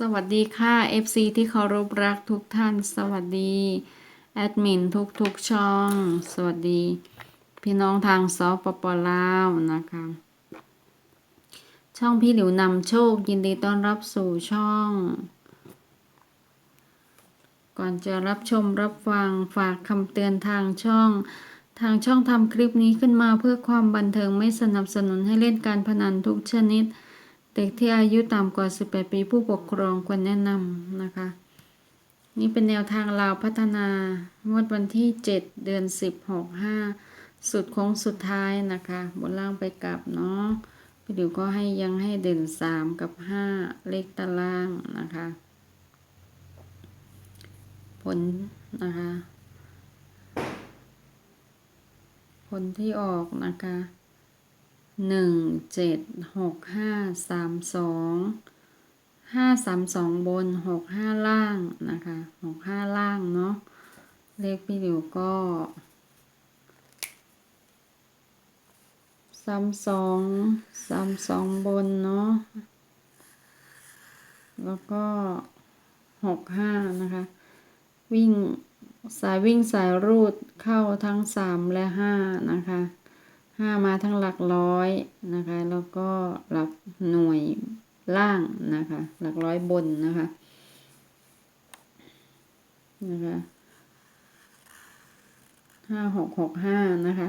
สวัสดีค่ะ FC ที่เคารพรักทุกท่าน สวัสดี แอดมินทุกทุกๆช่อง สวัสดี พี่น้องทางสปปลาวนะคะ ช่องพี่หลิวนำโชคยินดีต้อนรับสู่ช่อง ก่อนจะรับชมรับฟังฝากคำเตือนทางช่อง ทางช่องทำคลิปนี้ขึ้นมาเพื่อความบันเทิงไม่สนับสนุนให้เล่นการพนันทุกชนิด เด็กที่อายุต่ำกว่า 18 ปีผู้ปกครองควรแนะนำนะคะ นี่เป็นแนวทางลาวพัฒนางวดวันที่ 7 เดือน 10 6 5 สุดโค้งสุดท้ายนะคะ บนล่างไปกลับเนาะพี่ดิวก็ให้ยังให้เด่น 3 กับ 5 เลขตารางนะคะ ผลนะคะ ผลที่ออกนะคะ หนึ่งเจ็ดหกห้าสามสองห้าสามสองบนหกห้าล่างนะคะหกห้าล่างเนาะเลขพี่หลิวก็สามสองสามสองบนเนาะแล้วก็หกห้านะคะ วิ่งสายวิ่งสายรูดเข้าทั้งสามและห้านะคะ ห้ามาทั้งหลักร้อยนะคะ แล้วก็หลักหน่วยล่างนะคะ หลักร้อยบนนะคะนะคะห้าหกหกห้านะคะ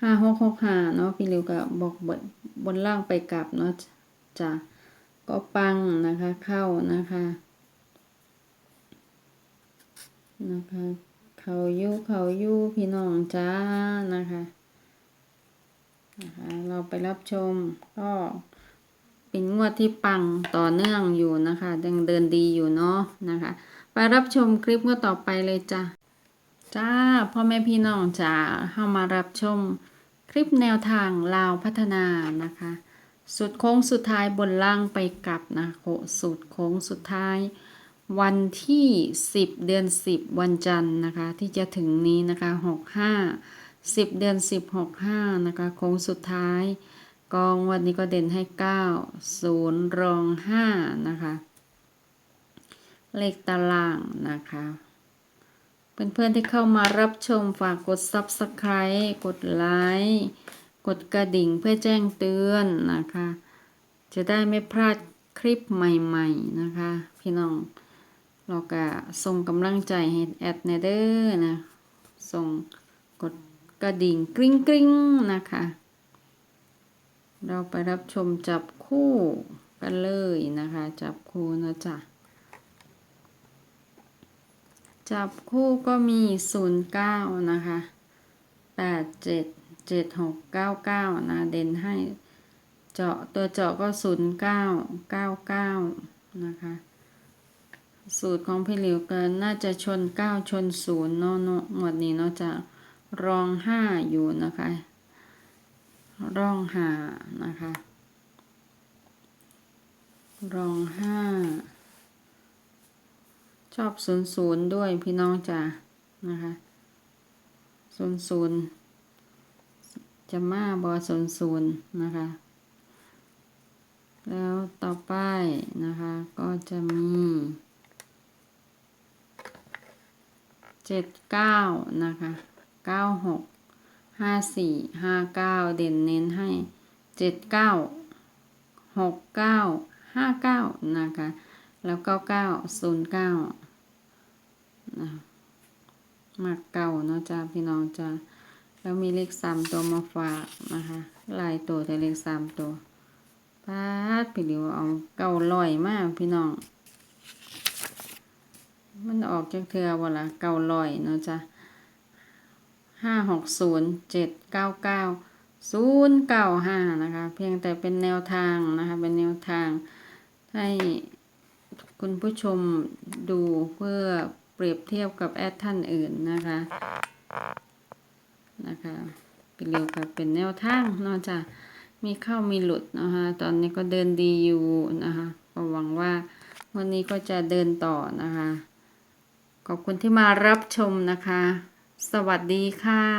ห้าหกหกห้าเนาะพี่ริวก็บอกบนบนล่างไปกลับเนาะจ้ะก็ปังนะคะเข้านะคะนะคะ เขายู่เขายู่พี่น้องจ้านะคะ นะคะเราไปรับชมก็เป็นงวดที่ปังต่อเนื่องอยู่นะคะยังเดินดีอยู่เนาะนะคะ ไปรับชมคลิปงวดต่อไปเลยจ้าจ้าพ่อแม่พี่น้องจ้าเข้ามารับชมคลิปแนวทางลาวพัฒนานะคะ สุดโค้งสุดท้ายบนล่างไปกลับนะโคสุดโค้งสุดท้าย วันที่ 10 เดือน 10 วันจันทร์นะคะ ที่จะถึงนี้นะคะ 65 10 เดือน 16 5 นะคะโค้งสุดท้าย กองวันนี้ก็เด่นให้ 9 0 รอง 5 นะคะ เลขตารางนะคะเพื่อนๆที่เข้ามารับชมฝากกด Subscribe กดไลค์กดกระดิ่งเพื่อแจ้งเตือนนะคะ จะได้ไม่พลาดคลิปใหม่ๆนะคะ พี่น้องเราก็ส่งกำลังใจให้แอดเนเดอร์นะ ส่งกด กระดิ่งกริ๊งกริ๊งนะคะ เราไปรับชมจับคู่กันเลยนะคะ จับคู่นะจ๊ะจับคู่ก็มี 09 นะคะ 87 7699 นะ เด่นให้ เจาะตัวเจาะก็ 0999 นะคะ สูตรของพี่หลิวเกินน่าจะชนเก้าชนศูนย์เนาะเนาะหมดนี้เนาะจะ รองห้าอยู่นะคะ ร่องหานะคะ รองห้า ชอบศูนย์ศูนย์ด้วยพี่น้องจ้ะนะคะศูนย์ศูนย์จะมาบอศูนย์ศูนย์นะคะ แล้วต่อไปนะคะก็จะมีเจ็ดเก้านะคะ เก้าหกห้าสี่ห้าเก้าเด่นเน้นให้เจ็ดเก้าหกเก้าห้าเก้านะคะ แล้วเก้าเก้าศูนย์เก้านะมาเก่าเนาะจ้าพี่น้องจ้าแล้วมีเลขสามตัวมาฝากนะคะลายตัวแต่เลขสามตัวพาดพี่หลิวเอาเก้าลอยมากพี่น้อง มันออกจากเทือบ่ละเก้าลอยเนาะจ้ะ ห้าหกศูนย์เจ็ดเก้าเก้าศูนย์เก้าห้านะคะ เพียงแต่เป็นแนวทางนะคะ เป็นแนวทางให้คุณผู้ชมดูเพื่อเปรียบเทียบกับแอดท่านอื่นนะคะ นะคะเป็นเรียวกับเป็นแนวทางนาะจ้ะมีเข้ามีหลุดนะคะ ตอนนี้ก็เดินดีอยู่นะคะ ก็หวังว่าวันนี้ก็จะเดินต่อนะคะ ขอบคุณที่มารับชมนะคะ สวัสดีค่ะ